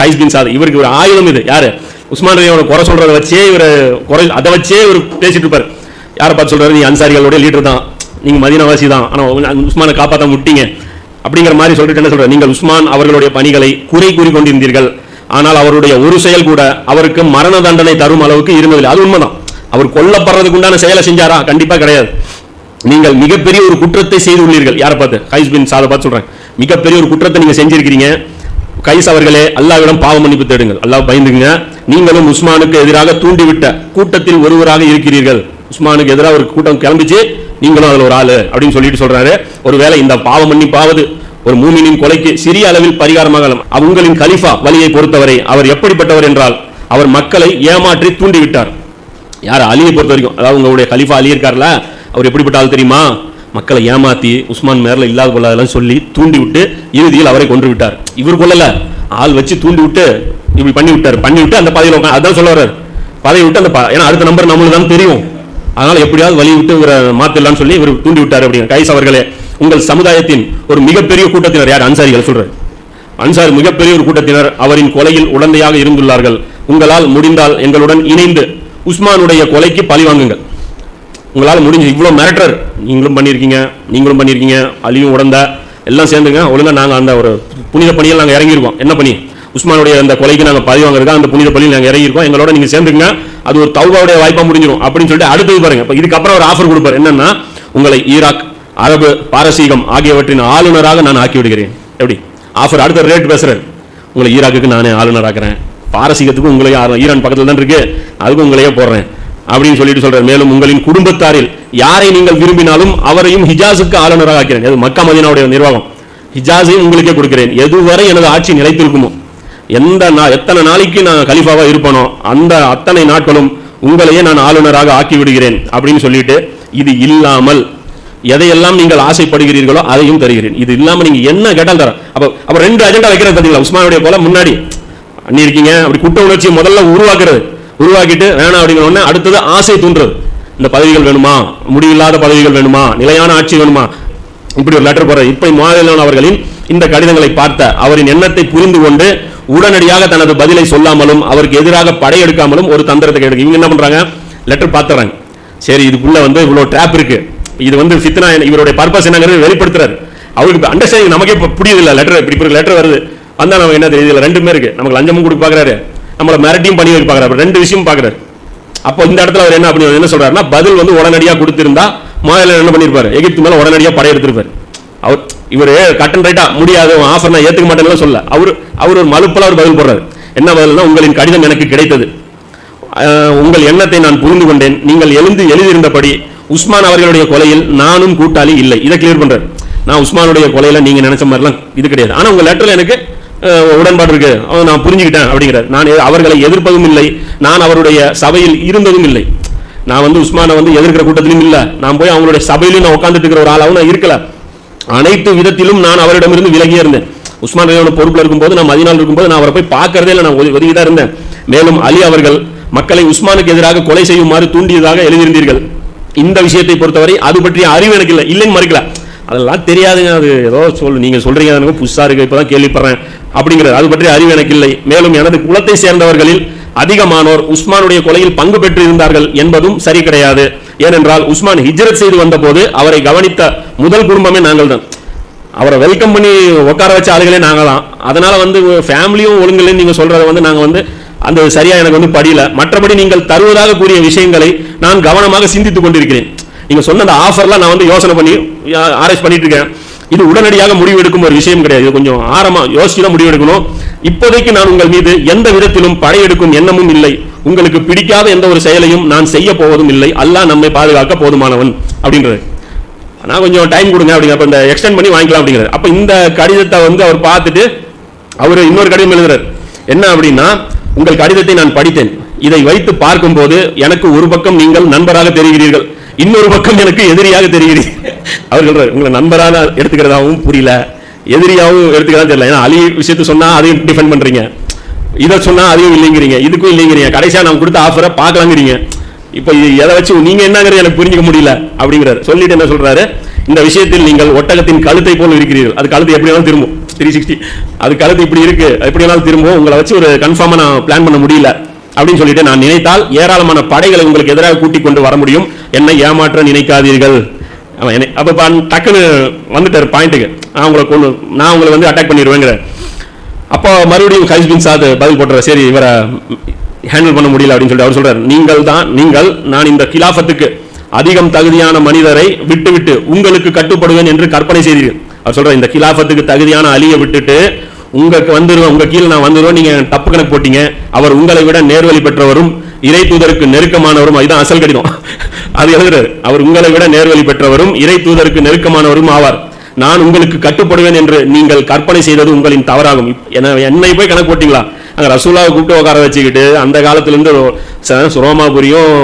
கைஸ் சாது இவருக்கு ஒரு ஆயுதம் இது. யாரு? உஸ்மான் ரலியோட குறை சொல்றதை வச்சே இவர் குறை அதை வச்சே இவர் பேசிட்டு இருப்பார். யாரை பார்த்து சொல்றாரு? நீ அன்சாரிகளோட லீடர் தான். நீங்க மதீனவாசி தான். ஆனால் உஸ்மானை காப்பாற்ற முட்டீங்க அப்படிங்கிற மாதிரி சொல்லிட்டு என்ன சொல்றாரு? நீங்கள் உஸ்மான் அவர்களுடைய பணிகளை குறை கொண்டிருந்தீர்கள் ஆனால் அவருடைய ஒரு செயல் கூட அவருக்கு மரண தண்டனை தரும் அளவுக்கு இருந்ததில்லை. அது உண்மைதான். அவர் கொல்லப்படுறதுக்கு உண்டான செயலை செஞ்சாரா? கண்டிப்பா கிடையாது. நீங்கள் மிகப்பெரிய ஒரு குற்றத்தை செய்துள்ளீர்கள். யாரை பார்த்து? கைஸ் பின் சாதை பார்த்து சொல்றேன். மிகப்பெரிய ஒரு குற்றத்தை நீங்க செஞ்சிருக்கிறீங்க. கைஸ் அவர்களே அல்லாவிடம் பாவ மன்னிப்பு தேடுங்கள். அல்லாஹ் பயந்துங்க நீங்களும் உஸ்மானுக்கு எதிராக தூண்டிவிட்ட கூட்டத்தில் ஒருவராக இருக்கிறீர்கள். உஸ்மானுக்கு எதிராக ஒரு கூட்டம் கிளம்பிச்சு நீங்களும் அதில் ஒரு ஆளு அப்படின்னு சொல்லிட்டு சொல்றாரு. ஒருவேளை இந்த பாவ மன்னிப்பாவது ஒரு மூமினின் கொலைக்கு சிறிய அளவில் பரிகாரமாக உங்களின் கலிஃபா வழியை பொறுத்தவரை அவர் எப்படிப்பட்டவர் என்றால் அவர் மக்களை ஏமாற்றி தூண்டிவிட்டார். யார் அலியை பொறுத்த வரைக்கும் அதாவது உங்களுடைய கலிஃபா அலி இருக்கார்ல அவர் எப்படிப்பட்ட ஆள் தெரியுமா? மக்களை ஏமாத்தி உஸ்மான் மேரில் இல்லாத கொள்ளாதெல்லாம் சொல்லி தூண்டி விட்டு இறுதியில் அவரை கொன்று விட்டார். இவர் கொள்ளல ஆள் வச்சு தூண்டி விட்டு இப்படி பண்ணி விட்டார். பண்ணி விட்டு அந்த பதவியில் உட்காந்து அதான் சொல்ல வர்றாரு. பதவி விட்டு அந்த ஏன்னா அடுத்த நம்பர் நம்மளுக்கு தான் தெரியும். அதனால் எப்படியாவது வழி விட்டு இவரை மாற்றிடலாம்னு சொல்லி இவர் தூண்டி விட்டார் அப்படிங்க கைஸ் அவர்களே உங்கள் சமுதாயத்தின் ஒரு மிகப்பெரிய கூட்டத்தினர் யார்? அன்சாரிகள் சொல்றாரு. அன்சார் மிகப்பெரிய ஒரு கூட்டத்தினர் அவரின் கொலையில் உடந்தையாக இருந்துள்ளார்கள். உங்களால் முடிந்தால் எங்களுடன் இணைந்து உஸ்மானுடைய கொலைக்கு பழி வாங்குங்கள். உங்களால் முடிஞ்சு இவ்வளோ மிரட்டர் நீங்களும் பண்ணியிருக்கீங்க நீங்களும் பண்ணியிருக்கீங்க அழியும் உடந்த எல்லாம் சேர்ந்துங்க ஒழுங்காக நாங்கள் அந்த ஒரு புனித பணியில் நாங்கள் இறங்கியிருக்கோம். என்ன பண்ணி உஸ்மானுடைய அந்த கொலைக்கு நாங்கள் பழி வாங்குறதுக்கு அந்த புனித பணியில் நாங்கள் இறங்கியிருக்கோம். எங்களோட நீங்கள் சேர்ந்துங்க அது ஒரு தௌபாவுடைய வாய்ப்பாக முடிஞ்சிடும் அப்படின்னு சொல்லிட்டு அடுத்தது பாருங்க. இப்போ இதுக்கப்புறம் ஒரு ஆஃபர் கொடுப்பார். என்னன்னா உங்களை ஈராக் அரபு பாரசீகம் ஆகியவற்றின் ஆளுநராக நான் ஆக்கி விடுகிறேன். எப்படி? ஆஃபர் அடுத்த ரேட் பேசுகிறேன் உங்களை ஈராக்குக்கு நானே ஆளுநர் ஆக்குறேன் பாரசீகத்துக்கும் உங்களையே ஈரான் பக்கத்தில் தான் இருக்கு. அதுக்கும் உங்களையே போடுறேன். அப்படின்னு சொல்லிட்டு சொல்றாரு. மேலும் உங்களின் குடும்பத்தாரில் யாரை நீங்கள் விரும்பினாலும் அவரையும் ஹிஜாஸுக்கு ஆளுநராக ஆக்கிறேன். அது மக்கா மதினாவுடைய நிர்வாகம். ஹிஜாஸையும் உங்களுக்கே கொடுக்கிறேன். எதுவரை எனது ஆட்சி நிலைத்திருக்குமோ எந்த நா- எத்தனை நாளைக்கு நான் கலிஃபாவாக இருப்பனோ அந்த அத்தனை நாட்களும் உங்களையே நான் ஆளுநராக ஆக்கி விடுகிறேன் அப்படின்னு சொல்லிட்டு இது இல்லாமல் எதையெல்லாம் நீங்கள் ஆசைப்படுகிறீர்களோ அதையும் தருகிறேன். இது இல்லாமல் நீங்கள் என்ன கேட்டாலும் தரேன். அப்போ அப்போ ரெண்டு அஜெண்டா வைக்கிறது பார்த்தீங்களா உஸ்மானுடைய போல முன்னாடி அண்ணி இருக்கீங்க அப்படி குற்ற உணர்ச்சியை முதல்ல உருவாக்குறது. உருவாக்கிட்டு வேணாம் அப்படிங்கிற உடனே அடுத்தது ஆசை தூண்டுறது. இந்த பதவிகள் வேணுமா? முடிவில்லாத பதவிகள் வேணுமா? நிலையான ஆட்சி வேணுமா? இப்படி ஒரு லெட்டர் போற இப்படி மாநிலம் அவர்களின் இந்த கடிதங்களை பார்த்த அவரின் எண்ணத்தை புரிந்து கொண்டு உடனடியாக தனது பதிலை சொல்லாமலும் அவருக்கு எதிராக படையெடுக்காமலும் ஒரு தந்திரத்தை எடுக்க இவங்க என்ன பண்றாங்க? லெட்டர் பார்த்துறாங்க. சரி இதுக்குள்ள வந்து இவ்வளவு ட்ராப் இருக்கு. இது வந்து ஃபித்னா இவருடைய பர்பஸ் என்னங்கிறது வெளிப்படுத்துறாரு. அவருக்கு அண்டர்ஸ்டாண்டிங் நமக்கே புரியுது இல்லை லெட்டர் இப்படி லெட்டர் வருது. வந்தா நமக்கு என்ன தெரியுது இல்லை? ரெண்டுமே இருக்கு. நமக்கு லஞ்சமும் கொடுக்க பாக்குறாரு நம்மளை மிரட்டியும் பண்ணி வைக்க ரெண்டு விஷயம் பாக்குறாரு அப்போ இந்த இடத்துல அவர் என்ன பண்ணி என்ன சொல்றாருன்னா பதில் வந்து உடனடியாக கொடுத்திருந்தா முதல்ல என்ன பண்ணியிருப்பாரு எகிப்து மேலே உடனடியாக படையெடுத்திருப்பாரு அவர் இவர் கட்டன் ரைட்டா முடியாது ஆஃபர் நான் ஏற்றுக்க மாட்டேன்னு சொல்ல அவர் அவர் ஒரு மலுப்பில் அவர் பதில் போடுறாரு. என்ன பதில்னா உங்களின் கடிதம் எனக்கு கிடைத்தது. உங்கள் எண்ணத்தை நான் புரிந்து கொண்டேன். நீங்கள் எழுந்து எழுதியிருந்தபடி உஸ்மான் அவர்களுடைய கொலையில் நானும் கூட்டாளி இல்லை. இதை கிளியர் பண்றாரு. நான் உஸ்மானுடைய கொலையில நீங்க நினைச்ச மாதிரிலாம் இது கிடையாது. ஆனா உங்க லெட்டர்ல எனக்கு உடன்பாடு இருக்கு. அதை நான் புரிஞ்சுக்கிட்டேன் அப்படிங்கிறார். நான் அவர்களை எதிர்ப்பதும் இல்லை. நான் அவருடைய சபையில் இருந்ததும் இல்லை. நான் வந்து உஸ்மானை வந்து எதிர்க்கிற கூட்டத்திலும் இல்ல. நான் போய் அவங்களுடைய சபையிலும் நான் உட்காந்துட்டு இருக்கிற ஒரு ஆளாகவும் நான் இருக்கல. அனைத்து விதத்திலும் நான் அவரிடமிருந்து விலகியே இருந்தேன். உஸ்மான் ரலியோட பொறுப்பில் இருக்கும்போது நான் மதினால் இருக்கும்போது நான் அவரை போய் பார்க்கறதே இல்லை. நான் ஒதுங்கி தான் இருந்தேன். மேலும் அலி அவர்கள் மக்களை உஸ்மானுக்கு எதிராக கொலை செய்யுமாறு தூண்டியதாக எழுதியிருந்தீர்கள். இந்த விஷயத்தை பொறுத்தவரை அது பற்றிய அறிவு எனக்கு இல்லை. இல்லைன்னு மறுக்கல. அதெல்லாம் தெரியாதுங்க அது. ஏதோ சொல் நீங்கள் சொல்கிறீங்க எனக்கு புதுசாக இருக்குது இப்போ தான் கேள்விப்படுறேன். அப்படிங்கிறது அது பற்றிய அறிவு எனக்கு இல்லை. மேலும் எனது குலத்தை சேர்ந்தவர்களில் அதிகமானோர் உஸ்மானுடைய கொலையில் பங்கு பெற்று இருந்தார்கள் என்பதும் சரி கிடையாது. ஏனென்றால் உஸ்மான் ஹிஜ்ரத் செய்து வந்தபோது அவரை கவனித்த முதல் குடும்பமே நாங்கள் தான். அவரை வெல்கம் பண்ணி உட்கார வச்ச ஆளுகளே நாங்கள் தான். அதனால் வந்து ஃபேமிலியும் ஒழுங்கில்லைன்னு நீங்கள் சொல்கிறத வந்து நாங்கள் வந்து அந்த சரியாக எனக்கு வந்து படியல. மற்றபடி நீங்கள் தருவதாக கூறிய விஷயங்களை நான் கவனமாக சிந்தித்துக் கொண்டிருக்கிறேன். நீங்க சொன்ன அந்த ஆஃபர்லாம் நான் வந்து யோசனை பண்ணி ஆராய்ச்சி பண்ணிட்டு இருக்கேன் இது உடனடியாக முடிவு எடுக்கும் ஒரு விஷயம் கிடையாது. கொஞ்சம் ஆரமா யோசிச்சு தான் முடிவெடுக்கணும் இப்போதைக்கு நான் உங்கள் மீது எந்த விதத்திலும் படையெடுக்கும் எண்ணமும் இல்லை. உங்களுக்கு பிடிக்காத எந்த ஒரு செயலையும் நான் செய்ய போவதும் இல்லை. அல்லாஹ் நம்மை பாதுகாக்க போதுமானவன் அப்படின்றது. நான் கொஞ்சம் டைம் கொடுங்க அப்படிங்க அப்ப இந்த எக்ஸ்டெண்ட் பண்ணி வாங்கிக்கலாம் அப்படிங்கிறார். அப்ப இந்த கடிதத்தை வந்து அவர் பார்த்துட்டு அவர் இன்னொரு கடிதம் எழுதுறார். என்ன அப்படின்னா உங்கள் கடிதத்தை நான் படித்தேன். இதை வைத்து பார்க்கும்போது எனக்கு ஒரு பக்கம் நீங்கள் நண்பராக தெரிகிறீர்கள் இன்னொரு பக்கம் எனக்கு எதிரியாக தெரிகிறீர்கள். அவர் சொல்றாரு உங்களை நண்பராக எடுத்துக்கிறதாவும் புரியல எதிரியாகவும் எடுத்துக்கிறதா தெரியல. ஏன்னா அலி விஷயத்தை சொன்னா அதையும் டிஃபெண்ட் பண்றீங்க. இதை சொன்னா அதையும் இல்லைங்கிறீங்க. இதுக்கும் இல்லைங்கிறீங்க. கடைசியா நான் கொடுத்த ஆஃபரை பார்க்கலாங்கிறீங்க. இப்போ இது எதை வச்சு நீங்க என்னங்கிறது எனக்கு புரிஞ்சுக்க முடியல அப்படிங்கிறாரு. சொல்லிட்டு என்ன சொல்றாரு? இந்த விஷயத்தில் நீங்கள் ஒட்டகத்தின் கழுத்தை போல் இருக்கிறீர்கள். அது கழுத்து எப்படி வேணாலும் திரும்பும். த்ரீ சிக்ஸ்டி அது கழுத்து இப்படி இருக்கு. எப்படி வேணாலும் திரும்பும். உங்களை வச்சு ஒரு கன்ஃபார்மா நான் பிளான் பண்ண முடியல. அப்படின்னு சொல்லிட்டு நான் நினைத்தால் ஏராளமான படைகளை உங்களுக்கு எதிராக கூட்டிக் கொண்டு வர முடியும். என்னை ஏமாற்ற நினைக்காதீர்கள். என்னை அப்ப டக்குன்னு வந்துட்டார் பாயிண்ட்டுக்கு நான் உங்களை கொண்டு நான் உங்களை வந்து அட்டாக் பண்ணிடுவேங்கிற. அப்போ மறுபடியும் ஹைஸ்பின் சாத் பதில் போட்டுற சரி இவரை ஹேண்டில் பண்ண முடியல அப்படின்னு சொல்லிட்டு அவர் சொல்றாரு. நீங்கள் தான் நீங்கள் நான் இந்த கிலாஃபத்துக்கு அதிகம் தகுதியான மனிதரை விட்டுவிட்டு உங்களுக்கு கட்டுப்படுவேன் என்று கற்பனை செய்தீர்கள். அவர் சொல்றார் இந்த கிலாஃபத்துக்கு தகுதியான அலியை விட்டுட்டு உங்களுக்கு வந்துடுவேன் உங்கள் கீழே நான் வந்துடுவோம் நீங்கள் தப்பு கணக்கு போட்டீங்க. அவர் உங்களை விட நேர்வழி பெற்றவரும் இறை தூதருக்கு நெருக்கமானவரும் அதுதான் அசல் கடிதம். அது எழுதுறாரு. அவர் உங்களை விட நேர்வழி பெற்றவரும் இறை தூதருக்கு நெருக்கமானவரும் ஆவார். நான் உங்களுக்கு கட்டுப்படுவேன் என்று நீங்கள் கற்பனை செய்தது உங்களின் தவறாகும். என்னை போய் கணக்கு போட்டீங்களா? அங்கே ரசூலாவை கூப்பிட்டு உட்கார வச்சுக்கிட்டு அந்த காலத்துலேருந்து ச-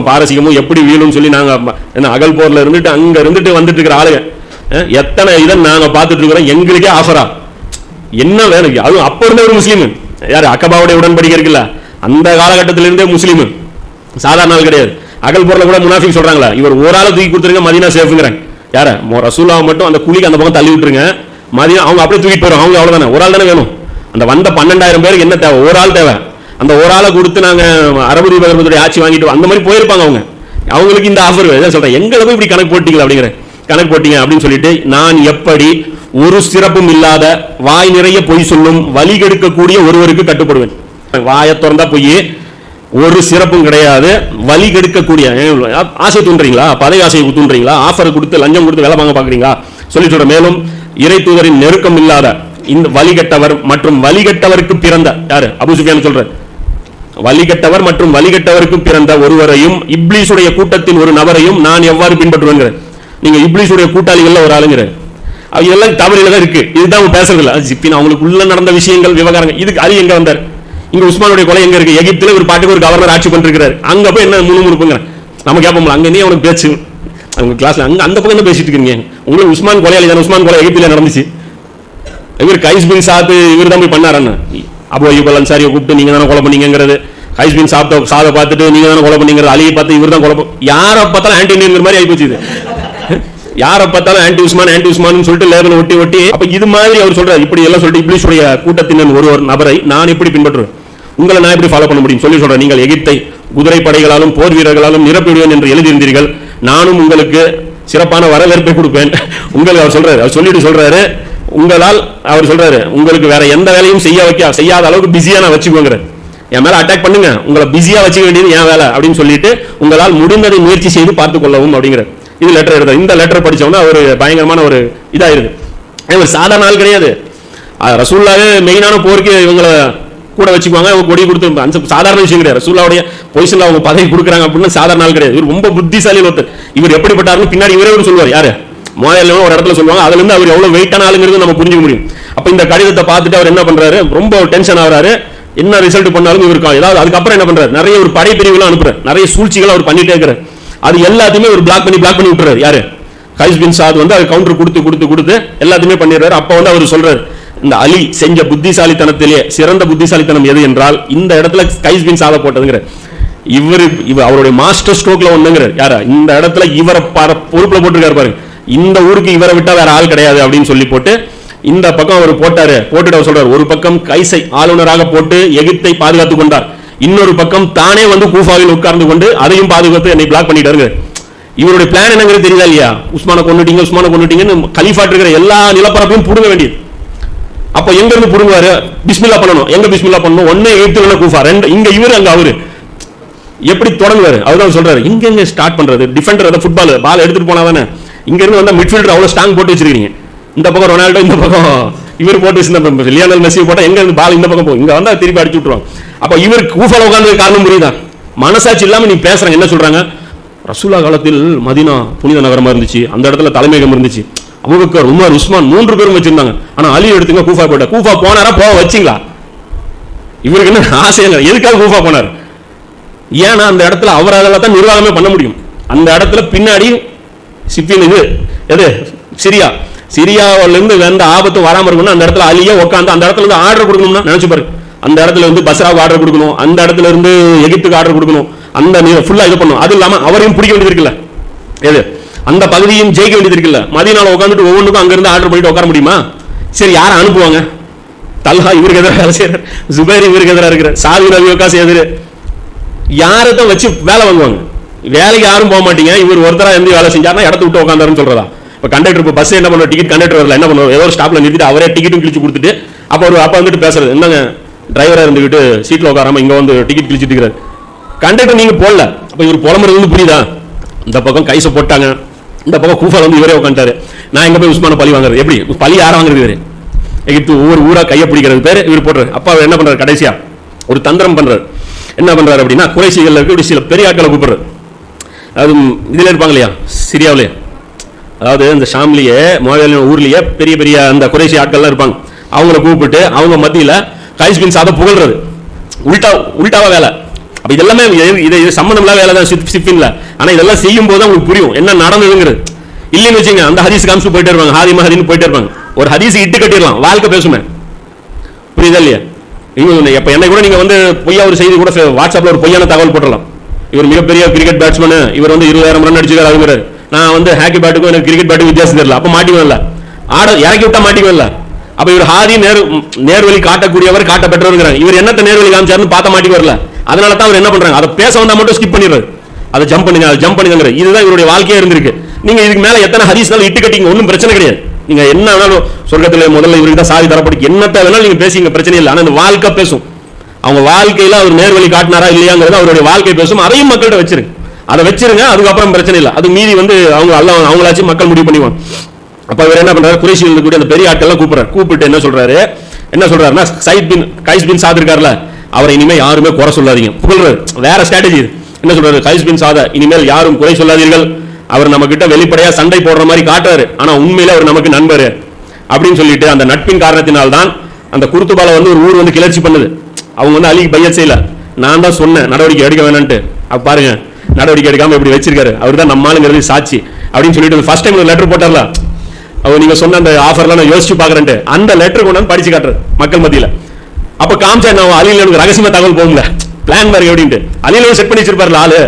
பாரசீகமும் எப்படி வீழும்னு சொல்லி நாங்கள் என்ன அகல் இருந்துட்டு அங்கே இருந்துட்டு வந்துட்டு இருக்கிற ஆளுங்க. எத்தனை இதை நாங்கள் பார்த்துட்டு இருக்கிறோம். எங்களுக்கே ஆஃபரா என்ன வேணும் அதுவும் அப்போ இருந்த ஒரு முஸ்லீம். யார்? அக்கபாவுடைய உடன்படிக்கை இருக்குல்ல? அந்த காலகட்டத்திலிருந்தே முஸ்லீம். சாதாரண ஆள் கிடையாது. அகல் பொருளை கூட முனாஃபிக் சொல்கிறாங்களா இவர் ஒரு ஆளை தூக்கி கொடுத்துருங்க மதினா சேஃப்ங்கிறாங்க யார? மொ- ரசூலாவை மட்டும் அந்த குழிக்கு அந்த பக்கம் தள்ளி விட்டுருங்க. மதியம் அவங்க அப்படியே தூக்கிட்டு போயிடும் அவங்க அவ்வளவுதானே? ஒரு ஆள் தானே வேணும். அந்த வந்த பன்னெண்டாயிரம் பேருக்கு என்ன தேவை? ஒரு ஆள் தேவை. அந்த ஒரு ஆளை கொடுத்து நாங்கள் அரபு தீபகற்பத்துடைய ஆட்சி வாங்கிட்டு அந்த மாதிரி போயிருப்பாங்க அவங்க. அவங்களுக்கு இந்த ஆஃபர் சொல்கிறேன் சொல்றேன். எங்களை போய் இப்படி கணக்கு போட்டிங்களா அப்படிங்கிற கணக்கு போட்டீங்க அப்படின்னு சொல்லிட்டு நான் எப்படி ஒரு சிறப்பும் இல்லாத வாய் நிறைய பொய் சொல்லும் வழி கெடுக்கக்கூடிய ஒருவருக்கு கட்டுப்படுவேன். வாயை திறந்தா பொய் ஒரு சிறப்பும் கிடையாது. வழி கெடுக்கக்கூடிய ஆசை தூண்டுறீங்களா? பதவி ஆசையை தூண்டுறீங்களா? ஆஃபர் கொடுத்து லஞ்சம் கொடுத்து வேலை வாங்க பாக்குறீங்களா சொல்லி சொல்ற மேலும் இறை தூதரின் நெருக்கம் இல்லாத இந்த வழிகட்டவர் மற்றும் வழிகட்டவருக்கு பிறந்த யாரு? அபு சுஃபியான் சொல்ற வழிகட்டவர் மற்றும் வழிகட்டவருக்கு பிறந்த ஒருவரையும் இப்ளீஸுடைய கூட்டத்தின் ஒரு நபரையும் நான் எவ்வாறு பின்பற்றுவேன் நீங்க இப்ளிஷுடைய கூட்டாளிகள்ல ஒரு ஆளுங்கிற. அவங்க எல்லாம் தவறில தான் இருக்கு. இதுதான் அவங்க பேசுறது இல்ல அது ஜிப்பின் அவங்களுக்கு உள்ள நடந்த விஷயங்கள் விவகாரங்கள். இதுக்கு அது எங்க வந்தார்? இங்க உஸ்மானுடைய கொலை எங்க இருக்கு? எகிப்துல ஒரு பாட்டுக்கு ஒரு கவர்னர் ஆட்சி பண்ணிருக்காரு அங்க போய் என்ன முணுமுணுப்புங்க நம்ம கேட்போம்ல அங்க நீ அவனுக்கு பேச்சு. அவங்க கிளாஸ்ல அங்க அந்த பக்கம் பேசிட்டு இருக்கீங்க? உங்களுக்கு உஸ்மான் கொலையாளி தானே? உஸ்மான் கொலை எகிப்துல நடந்துச்சு. இவர் கைஸ் பின் சாத்து இவர் தான் போய் பண்ணாரண்ணா அபு ஐயூப் அல் அன்சாரியை கூப்பிட்டு நீங்க தானே கொலை பண்ணீங்கிறது கைஸ் பின் சாப்பிட்ட சாதை பார்த்துட்டு நீங்க தானே கொலை பண்ணீங்கிறது அலியை பார்த்து இவர் தான் கொலை யாரை பார்த்தாலும் ஆன்டி மாதிரி ஆயிப்போச்சு போச்சு யாரை பார்த்தாலும் ஆன்டி உஸ்மான் ஆன்டி உஸ்மான் சொல்லிட்டு லேபிள் ஒட்டி ஒட்டி அப்ப இது மாதிரி அவர் சொல்றாரு. இப்படி எல்லாம் சொல்லிட்டு இப்படி கூட்டத்தினர் ஒரு ஒரு நபரை நான் எப்படி பின்பற்றுவேன்? உங்களை நான் எப்படி ஃபாலோ பண்ண முடியும்? சொல்லி சொல்றேன். நீங்கள் எகிப்தை குதிரை படைகளாலும் போர் வீரர்களாலும் நிரப்பிடுவேன் என்று எழுதியிருந்தீர்கள். நானும் உங்களுக்கு சிறப்பான வரவேற்பை கொடுப்பேன். உங்களுக்கு அவர் சொல்றாரு. அவர் சொல்லிட்டு சொல்றாரு. உங்களால் அவர் சொல்றாரு உங்களுக்கு வேற எந்த வேலையும் செய்ய வைக்க செய்யாத அளவுக்கு பிஸியா நான் வச்சுக்கோங்கிறேன். என் மேல அட்டாக் பண்ணுங்க. உங்களை பிஸியா வச்சுக்க வேண்டியது என் வேலை அப்படின்னு சொல்லிட்டு உங்களால் முடிந்ததை முயற்சி செய்து பார்த்துக் கொள்ளவும் அப்படிங்கிற இது லெட்டர் எழுத இந்த லெட்டர் படிச்சவொன்னா ஒரு பயங்கரமான ஒரு இதாயிருது. இவர் சாதாரண ஆள் கிடையாது. ரசூல்லாவே மெயினான போருக்கு இவங்களை கூட வச்சுக்குவாங்க. அவங்க கொடி கொடுத்து அந்த சாதாரண விஷயம் கிடையாது. ரசூல்லாவுடைய பொசிஷனில் அவங்க பதவி கொடுக்குறாங்க அப்படின்னு சாதாரண ஆள் கிடையாது. இவர் ரொம்ப புத்திசாலி ஒருத்தர். இவர் எப்படிப்பட்டாருன்னு பின்னாடி இவரே ஒரு சொல்லுவார். யாரு? மோதல் ஒரு இடத்துல சொல்லுவாங்க. அதுல இருந்து அவர் எவ்வளவு வெயிட்டான ஆளுங்கிறது நம்ம புரிஞ்சுக்க முடியும். அப்ப இந்த கடிதத்தை பார்த்துட்டு அவர் என்ன பண்றாரு? ரொம்ப டென்ஷன் ஆகிறாரு. என்ன ரிசல்ட் பண்ணாலும் இவருக்கு ஏதாவது அதுக்கப்புறம் என்ன பண்றாரு? நிறைய ஒரு படைப்பிரிவுலாம் அனுப்புறாரு. நிறைய சூழ்ச்சிகள் அவர் பண்ணிட்டே இருக்கிறார். அது எல்லாத்தையுமே ஒரு பிளாக் பண்ணி பிளாக் பண்ணி விட்டுறாரு. யாரு? கைஸ் பின் சாத் வந்து அது கவுண்டர் கொடுத்து கொடுத்து கொடுத்து எல்லாத்தையுமே பண்ணிடுறாரு. அப்போ வந்து அவர் சொல்றாரு இந்த அலி செஞ்ச புத்திசாலித்தனத்திலேயே சிறந்த புத்திசாலித்தனம் எது என்றால் இந்த இடத்துல கைஸ் பின் சாத போட்டதுங்கிற. இவர் இவர் அவருடைய மாஸ்டர் ஸ்ட்ரோக்ல ஒண்ணுங்கிறார் யாரா? இந்த இடத்துல இவரை பார- பொறுப்புல போட்டிருக்காரு பாருங்க. இந்த ஊருக்கு இவரை விட்டா வேற ஆள் கிடையாது அப்படின்னு சொல்லி போட்டு இந்த பக்கம் அவர் போட்டாரு. போட்டுட்டு அவர் சொல்றாரு ஒரு பக்கம் கைசை ஆளுநராக போட்டு எகிப்தை பாதுகாத்துக் கொண்டார். இன்னொரு பக்கம் தானே வந்து கூஃபாவில் உட்கார்ந்து கொண்டு அதையும் பாதுகாத்து என்னை பிளாக் பண்ணிட்டாருங்க இவருடைய பிளான் என்னங்கிறது தெரியுதா இல்லையா? உஸ்மானை கொண்டுட்டீங்க உஸ்மானை கொண்டுட்டீங்கன்னு கலிஃபாட் இருக்கிற எல்லா நிலப்பரப்பையும் புடுங்க வேண்டியது. அப்ப எங்க இருந்து புடுங்குவாரு? பிஸ்மில்லா பண்ணணும். எங்க பிஸ்மில்லா பண்ணணும்? ஒன்னே எயித்து இல்ல கூஃபா ரெண்டு. இங்க இவரு அங்க அவரு. எப்படி தொடங்குவாரு? அவர்தான் சொல்றாரு இங்க எங்க ஸ்டார்ட் பண்றது. டிஃபெண்டர் அதை ஃபுட்பால் பால் எடுத்துட்டு போனா தானே இங்க இருந்து வந்தா மிட்ஃபீல்டர் அவ்வளவு ஸ்ட்ராங் போட்டு வச்சிருக்கீங்க. இந்த பக்கம் ரொனால்டோ இந்த பக்கம் இவர் போட்டு சின்ன லியானல் மெஸ்ஸி போட்டால் எங்க இருந்து பால் இந்த பக்கம் போகும் இங்க வந்தா திருப்பி அடிச்சு விட்டுருவாங்க. அப்போ இவர் கூஃபால உட்காந்து காரணம் புரியுதா? மனசாட்சி இல்லாம நீ பேசுறாங்க என்ன சொல்றாங்க? ரசூலா காலத்தில் மதீனா புனித நகரமா இருந்துச்சு. அந்த இடத்துல தலைமையகம் இருந்துச்சு. அபுபக்கர் உமர் உஸ்மான் மூன்று பேரும் வச்சிருந்தாங்க. ஆனா அலி எடுத்துங்க கூஃபா போயிட்டா கூஃபா போனாரா? போக வச்சிங்களா? இவருக்கு என்ன ஆசைங்க எதுக்காக கூஃபா போனார்? ஏன்னா அந்த இடத்துல அவரால தான் நிர்வாகமே பண்ண முடியும். அந்த இடத்துல பின்னாடி சிப்பின் இது எது? சிரியா. சிரியாவிலிருந்து வந்த ஆபத்து வராமல் இருக்கணும் அந்த இடத்துல அலியே உட்காந்து அந்த இடத்துல இருந்து ஆர்டர் கொடுக்கணும்னா நினைச்சு பாருங்க அந்த இடத்துல இருந்து பஸ்ராவுக்கு ஆர்டர் கொடுக்கணும். அந்த இடத்துல இருந்து எகிப்துக்கு ஆர்டர் கொடுக்கணும். அந்த ஃபுல்லா இது பண்ணணும். அது இல்லாமல் அவரையும் பிடிக்க வேண்டியது இருக்குல்ல? எது? அந்த பகுதியும் ஜெயிக்க வேண்டியது இருக்குல்ல? நாள் உட்காந்துட்டு ஒவ்வொன்றுக்கும் அங்கேருந்து ஆர்டர் பண்ணிட்டு உட்கார முடியுமா? சரி யாரை அனுப்புவாங்க? தல்ஹா இவருக்கு எதிராக வேலை செய்யறார் ஜுபேர் இவருக்கு எதிராக இருக்கிற சாதி ரவி வக்காஸ் எதிர. யாரை தான் வச்சு வேலை வாங்குவாங்க? வேலைக்கு யாரும் போக மாட்டீங்க. இவர் ஒருத்தராக இருந்து வேலை செஞ்சாருன்னா இடத்த விட்டு உட்காந்தாருன்னு சொல்கிறதா இப்போ கண்டக்டர் இப்போ பஸ் என்ன பண்ணுவோம் டிக்கெட் கண்டக்டர் வரல. என்ன பண்ணுவோம் ஏதோ ஒரு ஸ்டாப்ல நிறுத்திட்டு அவரே டிக்கெட்டும் கிழிச்சு கொடுத்துட்டு அப்போ ஒரு அப்பா வந்துட்டு பேசுறது என்னங்க டிரைவராக இருந்துக்கிட்டு சீட்டில் உட்காராம இங்கே வந்து டிக்கெட் கிழிச்சிட்டு இருக்கிறார் கண்டக்டர் நீங்கள் போடல. அப்போ இவர் புலம்புறது வந்து புரியுதா? இந்த பக்கம் கைச போட்டாங்க. இந்த பக்கம் கூஃபால வந்து இவரே உட்காந்துட்டாரு. நான் எங்கே போய் உஸ்மான பழி வாங்குறது? எப்படி? பழி யாரை வாங்குறது இவர்? எகிப்து ஒவ்வொரு ஊராக கையை பிடிக்கிறது பேர் இவர் போடுறாரு. அப்பா அவர் என்ன பண்ணுறாரு கடைசியா ஒரு தந்திரம் பண்ணுறாரு என்ன பண்ணுறாரு அப்படின்னா குறைசிகளில் இருக்கக்கூடிய சில பெரிய ஆட்களை கூப்பிடுறாரு. அது இதில் இருப்பாங்க இல்லையா? சிரியாவிலையா அதாவது இந்த ஷாம்லியே மோவேலின ஊர்லயே பெரிய பெரிய அந்த குறைசி ஆட்கள்லாம் இருப்பாங்க. அவங்கள கூப்பிட்டு அவங்க மத்தியில் கைஸ் பின் சாதம் புகழ்றது. உல்டா உல்டாவா வேலை. அப்போ இதெல்லாமே இது- இது சம்மந்தம்லாம் வேலை தான் சிப் சிப்பின்ல. ஆனால் இதெல்லாம் செய்யும் போது தான் உங்களுக்கு புரியும். என்ன நடந்ததுங்கிறது. இல்லைன்னு வச்சுங்க அந்த ஹதீஸ் காமிச்சு போயிட்டே இருப்பாங்க. ஹாதி மஹதின்னு போயிட்டே இருப்பாங்க. ஒரு ஹதீஸ் இட்டு கட்டிடலாம். வாழ்க்கை பேசுமே. புரியுதா இல்லையா? இவங்க இப்போ என்னை கூட நீங்கள் வந்து பொய்யா ஒரு செய்தி கூட வாட்ஸ்அப்பில் வாட்ஸ்அப்ல ஒரு பொய்யான தகவல் போட்டுடலாம். இவர் மிகப்பெரிய கிரிக்கெட் பேட்ஸ்மேன் இவர் வந்து இருபதாயிரம் ரன் அடிச்சிருக்காரு அதுங்கிறார் நான் வந்து ஹாக்கி பேட்டுக்கும் எனக்கு கிரிக்கெட் பேட்டுக்கும் வித்தியாசம் தெரியல. அப்போ மாட்டிக்குவேன்ல ஆட இறக்கி விட்டா மாட்டிக்குவேன்ல அப்ப இவர் ஹாதி நேர் நேர்வழி காட்டக்கூடியவர் காட்ட பெற்றவருங்கிறாங்க இவர் என்னத்தை நேர்வழி காமிச்சாருன்னு பார்த்த மாட்டி வரல. அதனால தான் அவர் என்ன பண்றாங்க? அதை பேச வந்தா மட்டும் ஸ்கிப் பண்ணிடுறாரு அதை ஜம்ப் பண்ணுங்க அதை ஜம்ப் பண்ணுங்கிற இதுதான் இவருடைய வாழ்க்கையே இருந்திருக்கு. நீங்க இதுக்கு மேல எத்தனை ஹரிஸ்னாலும் இட்டு கட்டிங்க ஒன்றும் பிரச்சனை கிடையாது. நீங்க என்ன வேணாலும் சொர்க்கத்தில் முதல்ல இவருக்கு தான் சாதி தரப்படுக்கு என்னத்தை வேணாலும் நீங்க பேசிங்க பிரச்சனை இல்லை. ஆனா இந்த வாழ்க்கை பேசும். அவங்க வாழ்க்கையில அவர் நேர்வழி காட்டினாரா இல்லையாங்கிறது அவருடைய வாழ்க்கை பேசும். அதையும் மக்கள்கிட்ட வச்சிருக்கு அதை வச்சிருங்க அதுக்கப்புறம் பிரச்சனை இல்லை. அது மீதி வந்து அவங்க அல்ல அவங்களாச்சும் மக்கள் முடிவு பண்ணிக்குவாங்க. அப்போ இவர் என்ன பண்றாரு? குறைசியில் இருக்கக்கூடிய அந்த பெரிய ஆட்கள்லாம் கூப்பிடுறாரு. கூப்பிட்டு என்ன சொல்றாரு? என்ன சொல்றாருன்னா சைட் பின் கைஸ் பின் சாத் இருக்கார்ல அவரை இனிமேல் யாருமே குறை சொல்லாதீங்க. புகழ்றாரு. வேற ஸ்ட்ராட்டஜி என்ன சொல்றாரு? கைஸ் பின் சாத இனிமேல் யாரும் குறை சொல்லாதீர்கள். அவர் நம்ம கிட்ட வெளிப்படையா சண்டை போடுற மாதிரி காட்டுறாரு. ஆனா உண்மையில அவர் நமக்கு நண்பர். அப்படின்னு சொல்லிட்டு அந்த நட்பின் காரணத்தினால்தான் அந்த குருத்துபால வந்து ஒரு ஊர் வந்து கிளர்ச்சி பண்ணுது. அவங்க வந்து அலிக்கு பையன் செய்யல. நான் தான் சொன்னேன் நடவடிக்கை எடுக்க வேணான்ட்டு. அப்ப பாருங்க நடவடிக்கை எடுக்காம இப்படி வச்சிருக்காரு. அவர் தான் நம்மளுங்கிறது சாட்சி. அப்படின்னு சொல்லிட்டு ஃபர்ஸ்ட் டைம் லெட்டர் போட்டார்ல? அவர் நீங்க சொன்ன அந்த ஆஃபர்லாம் நான் யோசிச்சு பாக்குறேன்ட்டு அந்த லெட்டர் கொண்டு வந்து படிச்சு காட்டுறது மக்கள் மத்தியில. அப்போ காமிச்சா நான் அலியில் எனக்கு ரகசியமா தகவல் போகுங்க பிளான் பாருங்க அப்படின்ட்டு அலியில் செட் பண்ணி வச்சிருப்பார்ல ஆளு.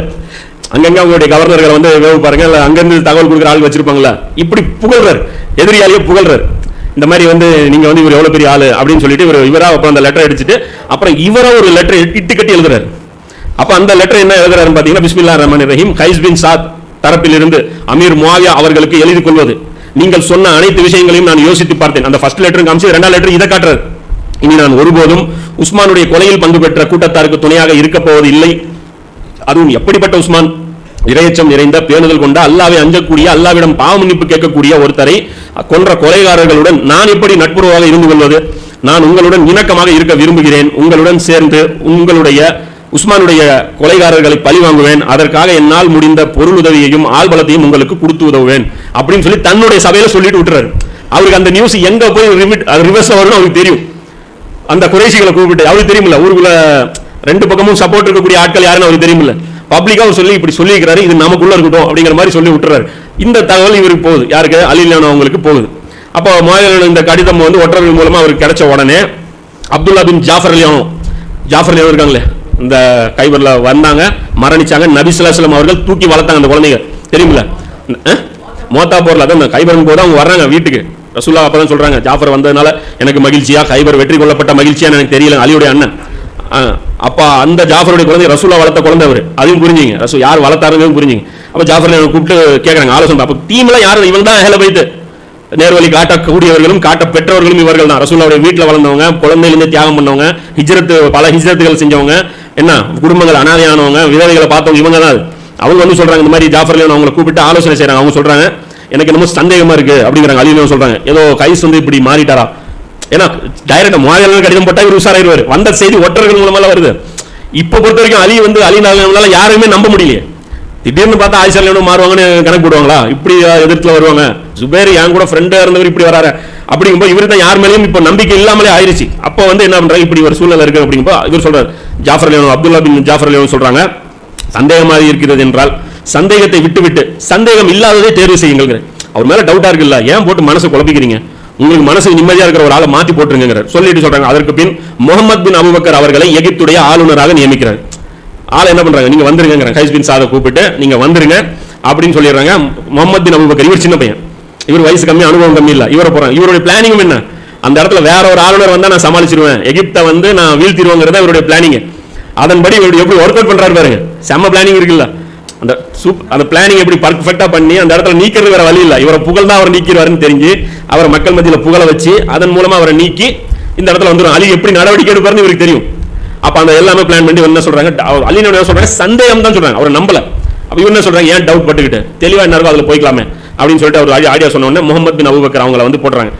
அங்கங்க அவங்களுடைய கவர்னர்களை வந்து வேவு பாருங்க இல்ல அங்கிருந்து தகவல் கொடுக்குற ஆள் வச்சிருப்பாங்களா இப்படி புகழ்றாரு. எதிரியாலேயே புகழ்றாரு. இந்த மாதிரி வந்து நீங்க வந்து இவர் எவ்வளோ பெரிய ஆள் அப்படின்னு சொல்லிட்டு இவர் இவராக அப்புறம் அந்த லெட்டர் அடிச்சுட்டு அப்புறம் இவராக ஒரு லெட்டர் இட்டு கட்டி எழுதுறாரு. அப்ப அந்த லெட்டர் என்ன எழுதுறாருன்னு பாத்தீங்கன்னா பிஸ்மில்லா ரஹ்மான் ரஹீம் கைஸ் பின் சாத் தரப்பிலிருந்து அமீர் முவாவியா அவர்களுக்கு எழுதி கொள்வது. நீங்கள் சொன்ன அனைத்து விஷயங்களையும் நான் யோசித்து பார்த்தேன். அந்த ஃபர்ஸ்ட் லெட்டர் காமிச்சு ரெண்டாம் லெட்டர் இதை காட்டுறது இனி நான் ஒருபோதும் உஸ்மானுடைய கொலையில் பங்கு பெற்ற கூட்டத்தாருக்கு துணையாக இருக்கப் போவது இல்லை. அதுவும் எப்படிப்பட்ட உஸ்மான்? இரையச்சம் நிறைந்த பேணுதல் கொண்ட அல்லாவை அஞ்சக்கூடிய அல்லாவிடம் பாவ மன்னிப்பு கேட்கக்கூடிய ஒருத்தரை கொன்ற கொலைகாரர்களுடன் நான் எப்படி நட்புறவாக இருந்து கொள்வது? நான் உங்களுடன் இணக்கமாக இருக்க விரும்புகிறேன். உங்களுடன் சேர்ந்து உங்களுடைய உஸ்மானுடைய கொலைகாரர்களை பழி வாங்குவேன். அதற்காக என்னால் முடிந்த பொருள் உதவியையும் ஆள்பலத்தையும் உங்களுக்கு கொடுத்து உதவுவேன். அப்படின்னு சொல்லி தன்னுடைய சபையில சொல்லிட்டு விட்டுறாரு. அவருக்கு அந்த நியூஸ் எங்க போய் ரிமிட் ரிவர்ஸ் வரும்னு அவருக்கு தெரியும். அந்த குறைசிகளை கூப்பிட்டு அவருக்கு தெரியுமில்ல ஊருக்குள்ள ரெண்டு பக்கமும் சப்போர்ட் இருக்கக்கூடிய ஆட்கள் யாருன்னு அவருக்கு தெரியுமில்ல. பப்ளிக்காக அவர் சொல்லி இப்படி சொல்லியிருக்கிறாரு இது நமக்குள்ள இருக்கட்டும் அப்படிங்கிற மாதிரி சொல்லி விட்டுறாரு. இந்த தகவல் இவருக்கு போகுது. யாருக்கு? அலிலான அவங்களுக்கு போகுது. அப்போ மாநில இந்த கடிதம் வந்து ஒற்றர்கள் மூலமா அவருக்கு கிடைச்ச உடனே அப்துல்லா பின் ஜாஃபர் அலியானோ ஜாஃபர் அலியானோ இருக்காங்களே இந்த கைபரில் வந்தாங்க மரணிச்சாங்க. நபிசுல்லாஸ்லம் அவர்கள் தூக்கி வளர்த்தாங்க அந்த குழந்தைங்க. தெரியுமில்ல? மோத்தா போரில் அதான் இந்த கைபரன் போது அவங்க வர்றாங்க வீட்டுக்கு. ரசூல்லா அப்போ தான் சொல்கிறாங்க ஜாஃபர் வந்ததுனால எனக்கு மகிழ்ச்சியா? கைபர் வெற்றி கொள்ளப்பட்ட மகிழ்ச்சியான்னு எனக்கு தெரியல அலியுடைய அண்ணன். அப்பா அந்த ஜாஃபருடைய குழந்தை ரசூலா வளர்த்த குழந்தை அவர். அதையும் புரிஞ்சுங்க. ரசூ யார் வளர்த்தாருன்னு புரிஞ்சுங்க. அப்போ ஜாஃபர் கூப்பிட்டு கேட்குறாங்க ஆலோசனை அப்போ டீம்ல யாரும் இவங்க தான் ஹேல போயிட்டு நேர்வழி காட்டக்கூடியவர்களும் காட்ட பெற்றவர்களும் இவர்கள் தான். ரசூல்லாவுடைய வீட்டில் வளர்ந்தவங்க குழந்தையிலேருந்து தியாகம் பண்ணவங்க ஹிஜ்ரத்து பல ஹிஜ்ரத்துகள் செஞ்சவங்க என்ன? குடும்பங்கள் அனாதையானவங்க விதவைகளை பார்த்தவங்க இவங்க தான் அவங்க வந்து சொல்கிறாங்க இந்த மாதிரி ஜாஃபர் அலியான் அவங்களை கூப்பிட்டு ஆலோசனை செய்கிறாங்க அவங்க சொல்கிறாங்க எனக்கு என்னமோ சந்தேகமாக இருக்குது அப்படிங்கிறாங்க. அலி சொல்கிறாங்க ஏதோ கைஸ் வந்து இப்படி மாறிட்டாரா? ஏன்னா டைரக்டாக முகாஜர்கள் கடிதம் போட்டால் இவர் உஷாராயிருவார் வந்த செய்தி ஒற்றர்கள் மூலமாக வருது. இப்போ பொறுத்த வரைக்கும் அலி வந்து அலி நாகனால யாருமே நம்ப முடியலையே. திடீர்னு பார்த்தா ஆயிஷா லேனும் மாறுவாங்கன்னு கணக்கு போடுவாங்களா? இப்படி எதிர்த்துல வருவாங்க. சுபேர் என் கூட ஃப்ரெண்டாக இருந்தவர் இப்படி வராரு. அப்படிங்கும்போது இவர் தான் யார் மேலேயும் இப்போ நம்பிக்கை இல்லாமலே ஆயிடுச்சு அப்போ வந்து என்ன பண்றாங்க? இப்படி ஒரு சூழ்நிலை இருக்கு அப்படிங்கும்போது இவர் சொல்றாரு. ஜாஃபர் லேனோ அப்துல்லா பின் ஜாஃபர் லேனோ சொல்றாங்க சந்தேகமாக இருக்கிறது என்றால் சந்தேகத்தை விட்டுவிட்டு சந்தேகம் இல்லாததே தேர்வு செய்யுங்கள் அவர் மேலே டவுட்டாக இருக்குல்ல ஏன் போட்டு மனசை குழப்பிக்கிறீங்க? உங்களுக்கு மனசு நிம்மதியாக இருக்கிற ஒரு ஆளை மாற்றி போட்டுருங்கிற சொல்லிட்டு சொல்றாங்க. அதற்கு பின் முகமது பின் அபுபக்கர் அவர்களை எகிப்துடைய ஆளுநராக நியமிக்கிறார். ஆள் என்ன பண்றாங்க? நீங்க வந்துருங்க கைஸ் பின் சாதை கூப்பிட்டு நீங்க வந்துருங்க அப்படின்னு சொல்லிடுறாங்க. முகமது பின் அபுபக்கர் இவர் சின்ன பையன். இவர் வயசு கம்மி அனுபவம் கம்மி இல்லை. இவரை போறாங்க. இவருடைய பிளானிங் என்ன? அந்த இடத்துல வேற ஒரு ஆளுநர் வந்தா நான் சமாளிச்சிருவேன். எகிப்தை வந்து நான் வீழ்த்திடுவோங்கிறத இவருடைய பிளானிங் அதன்படி இவர் எப்படி ஒர்க் அவுட் பண்றாரு பாருங்க. செம்ம பிளானிங் இருக்குல்ல. அந்த சூப் அந்த பிளானிங் எப்படி பர்ஃபெக்டா பண்ணி அந்த இடத்துல நீக்கிறது வேற வழி இல்லை. இவரை புகழ் தான் அவர் நீக்கிறாருன்னு தெரிஞ்சு அவரை மக்கள் மத்தியில் புகழ வச்சு அதன் மூலமா அவரை நீக்கி இந்த இடத்துல வந்துடும் அலி எப்படி நடவடிக்கை எடுப்பாருன்னு இவருக்கு தெரியும். அப்ப அந்த எல்லாமே பிளான் பண்ணி என்ன சொல்றாங்க? அவர் என்ன சொல்றாங்க? சந்தேகம் தான் சொல்றாங்க. அவர் நம்பல. அப்ப இவங்க என்ன சொல்றாங்க? ஏன் டவுட் பட்டுக்கிட்டு? தெளிவா என்ன இருக்கும் அதுல போய்க்கலாமே அப்படின்னு சொல்லிட்டு அவர் ஐடியா சொன்ன உடனே முகமது பின் அபுபக்கர் அவங்கள வந்து போடுறாங்க